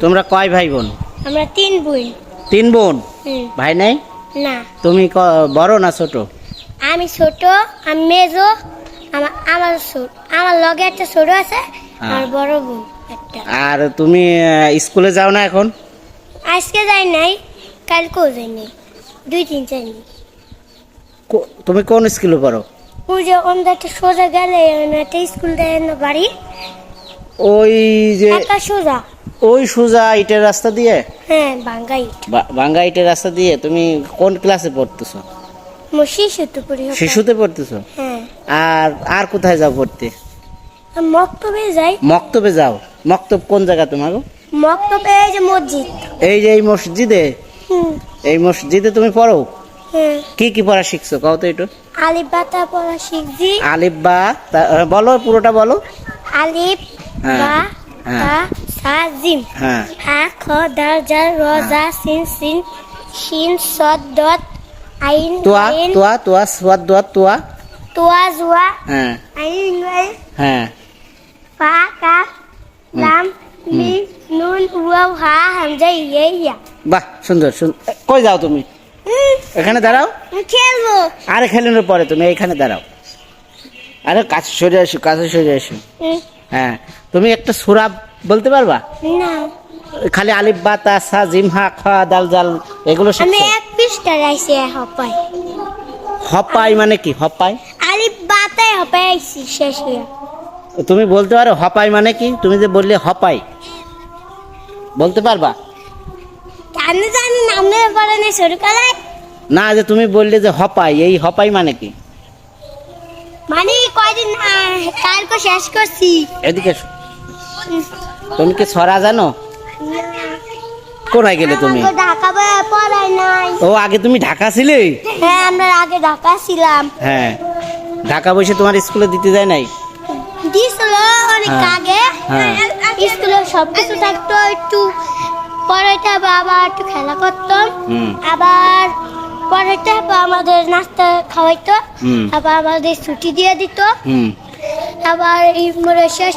তোমরা কয় ভাই বোন আমরা তিন বোন। তিন বোন? ভাই নাই? না। তুমি বড় না ছোট? আমি ছোট আমি মেজো আমার আমার ছোট আমার লগে একটা ছোট আছে হ্যাঁ। আর বড় বোন একটা। আর তুমি স্কুলে যাও না এখন? আজকে যাই নাই কালকেও যাই নাই দুই তিন যাই নাই। কো- তুমি কোন স্কুলে পড়ো? ওই যে অন্য একটা সোজা গেলে একটা স্কুল দেয় না বাড়ি? ওই যে একটা সোজা। ওই সোজা ইটের রাস্তা দিয়ে? হ্যাঁ বা- ভাঙ্গা ইটের রাস্তা দিয়ে তুমি কোন ক্লাসে পড়তেছো? মোর শিশু পড়ি শিশুতে পড়তেছো? হ্যাঁ। আর আর কোথায় যাও পড়তে? মক্তবে যাই। মক্তবে যাও। মক্তব কোন জায়গা তোমার? মক্তবে এই যে মসজিদ। এই যে এই মসজিদে? এই মসজিদে তুমি পড়ো? হ্যাঁ। কি কি পড়া শিখছো? কও তো একটু। আলিফ বাতা পড়া শিখছি। আলিফ বা তা- বলো পুরোটা বলো। আলিফ হ্যাঁ, বা। তা সা জিম হ্যাঁ। হা খ দাল জাল র জা সিন সিন শিন সদ দত আইন তোয়া তোয়া তোয়া সোয়াদ দোয়া তোয়া তোয়া জুয়া আইন ওয়াই হ্যাঁ ফা কাফ লাম মিম নুন ওয়াও হা হামজা ইয়ে ইয়া বাহ সুন্দর কই যাও তুমি? এখানে দাঁড়াও। খেলব। আরে খেলেনোর পরে তুমি এইখানে দাঁড়াও। আরে কাছে সরে আসো কাছে সরে আসো। হ্যাঁ। তুমি একটা সুরাব বলতে পারবা? না। খালি আলিফ বা তা সা জিম হা খ দাল জাল এগুলো আমি এক পৃষ্ঠা রাইছি হপাই। হপাই মানে কি? হপাই? আলিফ বাতায় হপাই আইছি শেষ হইয়া। তুমি বলতে পারো হপাই মানে কি? তুমি যে বললে হপাই। বলতে পারবা? জানি জানি নামে পড়ে না শুরু করে না যে তুমি বললে যে হপাই এই হপাই মানে কি? মানে কয়দিন আহ, কালকে শেষ করছি। এদিকে। তুমি কি ছড়া জানো? কোথায় গেলে তুমি? ঢাকা পড়াই নাই। ও আগে তুমি ঢাকা ছিলে? হ্যাঁ আমরা আগে ঢাকা ছিলাম। হ্যাঁ। ঢাকা বসে তোমার স্কুলে দিতে যায় নাই? দিছিল অনেক হ্যাঁ। আগে। হ্যাঁ। স্কুলে সব কিছু থাকতো একটু হবে আবার একটু খেলা করতাম। হুম। আবার হবে আমাদের নাস্তা খাওয়াইতো। আবার আমাদের ছুটি দিয়ে দিত। হুম। আবার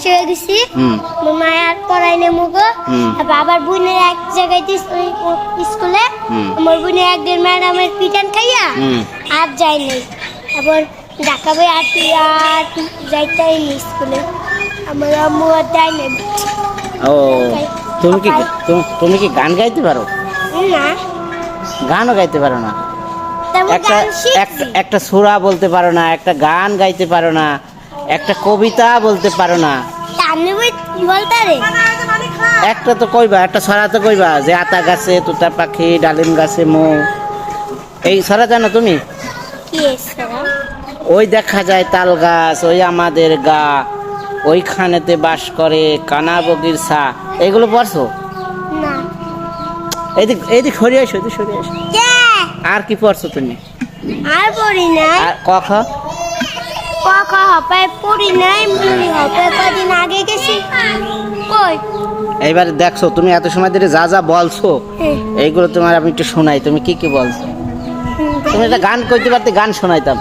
হয়ে গেছি। হুম। মায়ার পড়াই নেব গো। আবার বোনের এক জায়গায় স্কুলে। আমার বোনের একদিন ম্যাডামের পিটান খাইয়া আর যাই নাই। তারপর ঢাকা বই আর তুই আর যাইতাই নি স্কুলে। আমার আম্মু আর যাই নাই। ও তুমি কি তুমি- কি গান গাইতে পারো? না। গানও গাইতে পারো না। একটা- একটা সুরা বলতে পারো না একটা গান গাইতে পারো না। একটা কবিতা বলতে পারো না। একটা তো কইবা একটা ছড়া তো কইবা যে আতা গাছে তুতা পাখি ডালিম গাছে মৌ। এই ছড়া জানো তুমি? ওই দেখা যায় তাল গাছ ওই আমাদের গা ওইখানেতে বাস করে কানা বগির সা এগুলো পড়ছো? না। এইদিক এইদিক সরিয়ে আসো এদিক সরিয়ে আসো আর কি পড়ছো তুমি? আর পড়ি নাই। আর ক খ হপায় পড়ি নাই মুড়ি হপায় কদিন আগে গেছি। কই? এইবার দেখছ তুমি এত সময় ধরে যা যা বলছো হ্যাঁ, এইগুলো তোমার আমি একটু শোনাই তুমি কি কি বলছো? তুমি একটা গান করতে পারতে গান শোনাইতাম।